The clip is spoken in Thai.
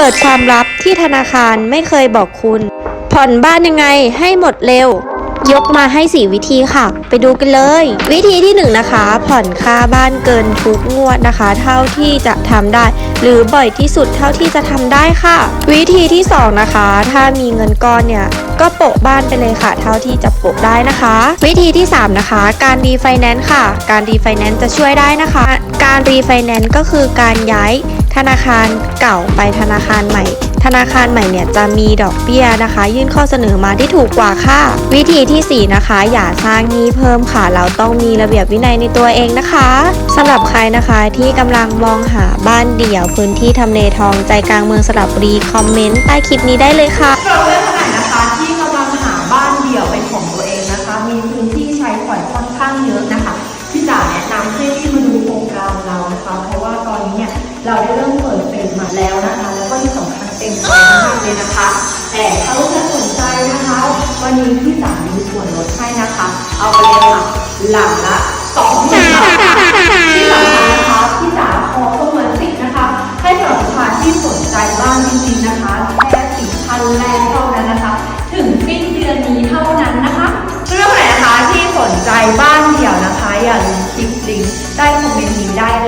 เปิดความลับที่ธนาคารไม่เคยบอกคุณ ผ่อนบ้านยังไงให้หมดเร็ว ยกมาให้4วิธีค่ะ ไปดูกันเลย วิธีที่1นะคะ ผ่อนค่าบ้านเกินทุกงวดนะคะ เท่าที่จะทำได้ หรือบ่อยที่สุดเท่าที่จะทำได้ค่ะ วิธีที่ 2 นะคะ ถ้ามีเงินก้อนเนี่ยก็โปะบ้านไปเลยค่ะ เท่าที่จะโปะได้นะคะ วิธีที่ 3 นะคะ การรีไฟแนนซ์ค่ะ การรีไฟแนนซ์จะช่วยได้นะคะ การรีไฟแนนซ์ก็คือการย้าย ธนาคารเก่าไปธนาคารใหม่ ธนาคารใหม่เนี่ยจะมีดอกเบี้ยนะคะ ยื่นข้อเสนอมาที่ถูกกว่าค่ะ วิธีที่ 4 นะคะ อย่าสร้างหนี้เพิ่มค่ะ เราต้องมีระเบียบวินัยในตัวเองนะคะสำหรับใครนะคะที่กำลังมองหาบ้านเดี่ยวพื้นที่ทำเลทองใจกลางเมืองสระบุรีคอมเมนต์ใต้คลิปนี้ได้เลยค่ะสำหรับเพื่อนคนไหนนะคะที่กำลังหาบ้านเดี่ยวเป็นของตัวเองนะคะ มีพื้นที่ใช้สอยค่อนข้างเยอะนะคะพี่จ๋าแนะนำให้รี เราได้เริ่มเปิดเฟสมาแล้วนะคะ แล้วก็ที่สำคัญเต็มใจมากเลยนะคะ แต่ถ้าลูกค้าสนใจนะคะ วันนี้พี่จ๋ามีส่วนลดให้นะคะ เอาไปเลยค่ะหลังละสองหมื่นบาทค่ะที่สำคัญนะคะพี่จ๋าขอประเมินสิทธิ์นะคะ ให้สำหรับลูกค้าที่สนใจบ้านจริงๆนะคะแค่สี่พันแรกเท่านั้นนะคะ ถึงสิ้นเดือนนี้เท่านั้นนะคะเรื่องไหนนะคะที่สนใจบ้านเดี่ยวนะคะอย่าลืมคลิกลิงก์ใต้คอมเมนต์นี้ได้เลย